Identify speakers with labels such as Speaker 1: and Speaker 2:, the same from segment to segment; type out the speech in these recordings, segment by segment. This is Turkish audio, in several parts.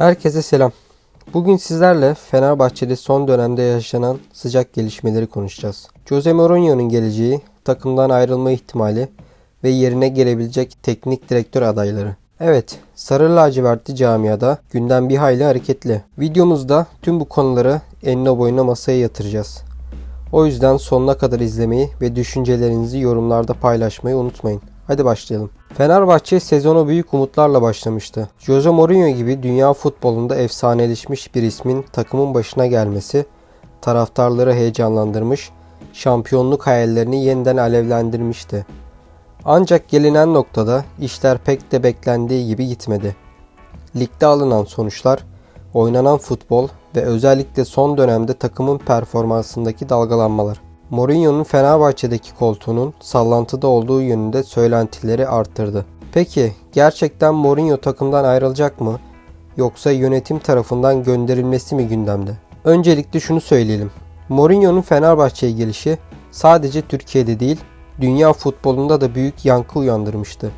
Speaker 1: Herkese selam. Bugün sizlerle Fenerbahçe'de son dönemde yaşanan sıcak gelişmeleri konuşacağız. Jose Mourinho'nun geleceği, takımdan ayrılma ihtimali ve yerine gelebilecek teknik direktör adayları. Evet, Sarı lacivertli camiada gündem bir hayli hareketli. Videomuzda tüm bu konuları enine boyuna masaya yatıracağız. O yüzden sonuna kadar izlemeyi ve düşüncelerinizi yorumlarda paylaşmayı unutmayın. Hadi başlayalım. Fenerbahçe sezonu büyük umutlarla başlamıştı. Jose Mourinho gibi dünya futbolunda efsaneleşmiş bir ismin takımın başına gelmesi taraftarları heyecanlandırmış, şampiyonluk hayallerini yeniden alevlendirmişti. Ancak gelinen noktada işler pek de beklendiği gibi gitmedi. Ligde alınan sonuçlar, oynanan futbol ve özellikle son dönemde takımın performansındaki dalgalanmalar. Mourinho'nun Fenerbahçe'deki koltuğunun sallantıda olduğu yönünde söylentileri arttırdı. Peki gerçekten Mourinho takımdan ayrılacak mı? Yoksa yönetim tarafından gönderilmesi mi gündemde? Öncelikle şunu söyleyelim. Mourinho'nun Fenerbahçe'ye gelişi sadece Türkiye'de değil, dünya futbolunda da büyük yankı uyandırmıştı.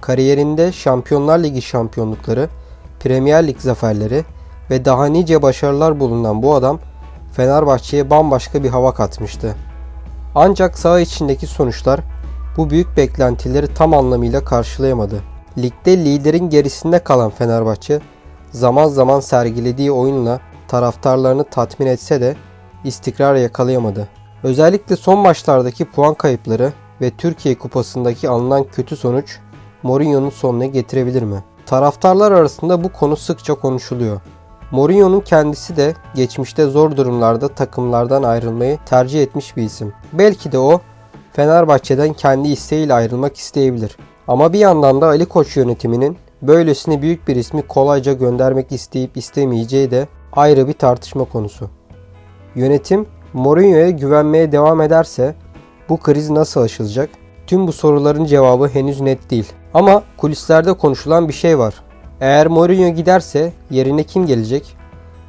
Speaker 1: Kariyerinde Şampiyonlar Ligi şampiyonlukları, Premier Lig zaferleri ve daha nice başarılar bulunan bu adam Fenerbahçe'ye bambaşka bir hava katmıştı. Ancak saha içindeki sonuçlar bu büyük beklentileri tam anlamıyla karşılayamadı. Ligde liderin gerisinde kalan Fenerbahçe zaman zaman sergilediği oyunla taraftarlarını tatmin etse de istikrar yakalayamadı. Özellikle son maçlardaki puan kayıpları ve Türkiye Kupası'ndaki alınan kötü sonuç Mourinho'nun sonuna getirebilir mi? Taraftarlar arasında bu konu sıkça konuşuluyor. Mourinho'nun kendisi de geçmişte zor durumlarda takımlardan ayrılmayı tercih etmiş bir isim. Belki de o Fenerbahçe'den kendi isteğiyle ayrılmak isteyebilir. Ama bir yandan da Ali Koç yönetiminin böylesine büyük bir ismi kolayca göndermek isteyip istemeyeceği de ayrı bir tartışma konusu. Yönetim Mourinho'ya güvenmeye devam ederse bu kriz nasıl aşılacak? Tüm bu soruların cevabı henüz net değil. Ama kulislerde konuşulan bir şey var. Eğer Mourinho giderse yerine kim gelecek?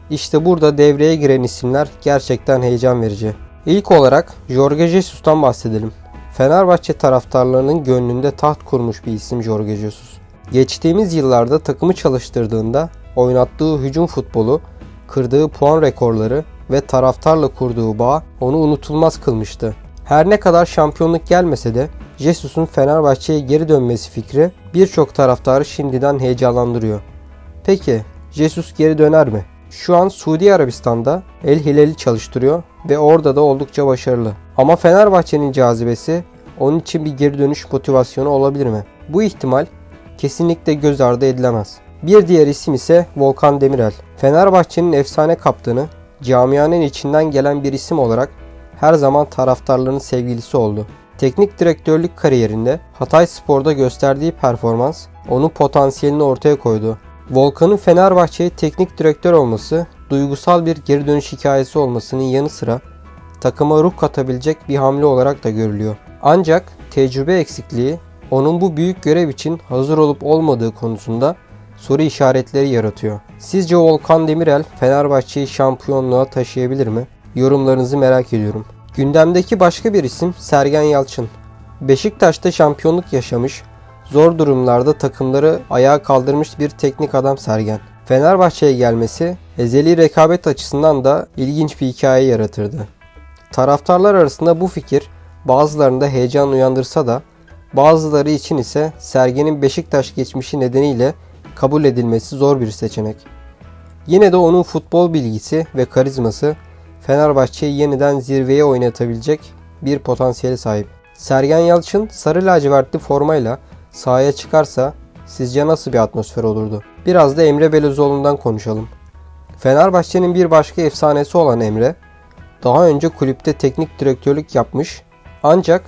Speaker 1: İşte burada devreye giren isimler gerçekten heyecan verici. İlk olarak Jorge Jesus'tan bahsedelim. Fenerbahçe taraftarlarının gönlünde taht kurmuş bir isim Jorge Jesus. Geçtiğimiz yıllarda takımı çalıştırdığında oynattığı hücum futbolu, kırdığı puan rekorları ve taraftarla kurduğu bağ onu unutulmaz kılmıştı. Her ne kadar şampiyonluk gelmese de Jesus'un Fenerbahçe'ye geri dönmesi fikri birçok taraftarı şimdiden heyecanlandırıyor. Peki Jesus geri döner mi? Şu an Suudi Arabistan'da El Hilal'i çalıştırıyor ve orada da oldukça başarılı. Ama Fenerbahçe'nin cazibesi onun için bir geri dönüş motivasyonu olabilir mi? Bu ihtimal kesinlikle göz ardı edilemez. Bir diğer isim ise Volkan Demirel. Fenerbahçe'nin efsane kaptanı, camianın içinden gelen bir isim olarak her zaman taraftarların sevgilisi oldu. Teknik direktörlük kariyerinde Hatay Spor'da gösterdiği performans onun potansiyelini ortaya koydu. Volkan'ın Fenerbahçe'ye teknik direktör olması, duygusal bir geri dönüş hikayesi olmasının yanı sıra takıma ruh katabilecek bir hamle olarak da görülüyor. Ancak tecrübe eksikliği onun bu büyük görev için hazır olup olmadığı konusunda soru işaretleri yaratıyor. Sizce Volkan Demirel Fenerbahçe'yi şampiyonluğa taşıyabilir mi? Yorumlarınızı merak ediyorum. Gündemdeki başka bir isim Sergen Yalçın. Beşiktaş'ta şampiyonluk yaşamış, zor durumlarda takımları ayağa kaldırmış bir teknik adam Sergen. Fenerbahçe'ye gelmesi ezeli rekabet açısından da ilginç bir hikaye yaratırdı. Taraftarlar arasında bu fikir bazılarında heyecan uyandırsa da bazıları için ise Sergen'in Beşiktaş geçmişi nedeniyle kabul edilmesi zor bir seçenek. Yine de onun futbol bilgisi ve karizması Fenerbahçe'yi yeniden zirveye oynatabilecek bir potansiyeli sahip. Sergen Yalçın sarı lacivertli formayla sahaya çıkarsa sizce nasıl bir atmosfer olurdu? Biraz da Emre Belözoğlu'ndan konuşalım. Fenerbahçe'nin bir başka efsanesi olan Emre, daha önce kulüpte teknik direktörlük yapmış ancak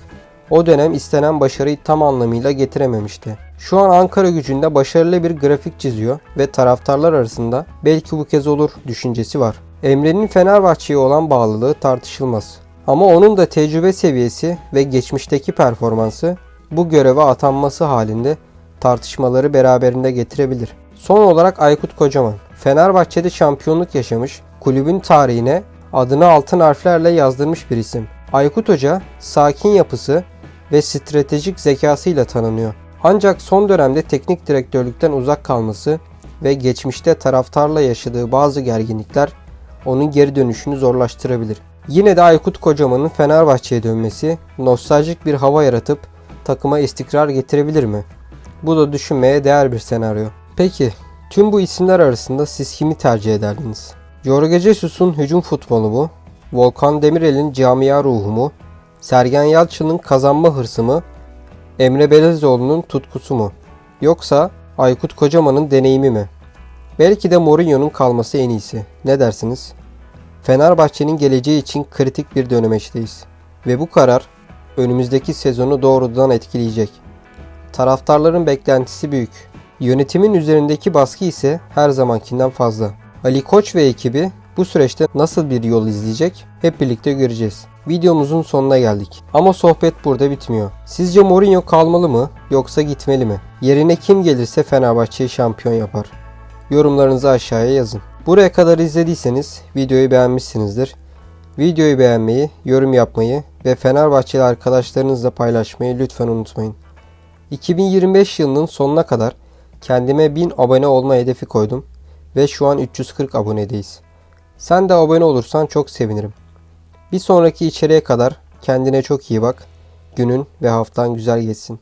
Speaker 1: o dönem istenen başarıyı tam anlamıyla getirememişti. Şu an Ankara gücünde başarılı bir grafik çiziyor ve taraftarlar arasında belki bu kez olur düşüncesi var. Emre'nin Fenerbahçe'ye olan bağlılığı tartışılmaz. Ama onun da tecrübe seviyesi ve geçmişteki performansı bu göreve atanması halinde tartışmaları beraberinde getirebilir. Son olarak Aykut Kocaman. Fenerbahçe'de şampiyonluk yaşamış, kulübün tarihine adını altın harflerle yazdırmış bir isim. Aykut Hoca sakin yapısı ve stratejik zekasıyla tanınıyor. Ancak son dönemde teknik direktörlükten uzak kalması ve geçmişte taraftarla yaşadığı bazı gerginlikler onun geri dönüşünü zorlaştırabilir. Yine de Aykut Kocaman'ın Fenerbahçe'ye dönmesi nostaljik bir hava yaratıp takıma istikrar getirebilir mi? Bu da düşünmeye değer bir senaryo. Peki tüm bu isimler arasında siz kimi tercih ederdiniz? Jorge Jesus'un hücum futbolu mu? Volkan Demirel'in camia ruhu mu? Sergen Yalçın'ın kazanma hırsı mı? Emre Belezoğlu'nun tutkusu mu? Yoksa Aykut Kocaman'ın deneyimi mi? Belki de Mourinho'nun kalması en iyisi. Ne dersiniz? Fenerbahçe'nin geleceği için kritik bir dönemeçteyiz. Ve bu karar önümüzdeki sezonu doğrudan etkileyecek. Taraftarların beklentisi büyük. Yönetimin üzerindeki baskı ise her zamankinden fazla. Ali Koç ve ekibi bu süreçte nasıl bir yol izleyecek hep birlikte göreceğiz. Videomuzun sonuna geldik. Ama sohbet burada bitmiyor. Sizce Mourinho kalmalı mı yoksa gitmeli mi? Yerine kim gelirse Fenerbahçe'yi şampiyon yapar. Yorumlarınızı aşağıya yazın. Buraya kadar izlediyseniz videoyu beğenmişsinizdir. Videoyu beğenmeyi, yorum yapmayı ve Fenerbahçeli arkadaşlarınızla paylaşmayı lütfen unutmayın. 2025 yılının sonuna kadar kendime 1000 abone olma hedefi koydum ve şu an 340 abonedeyiz. Sen de abone olursan çok sevinirim. Bir sonraki içeriğe kadar kendine çok iyi bak. Günün ve haftan güzel geçsin.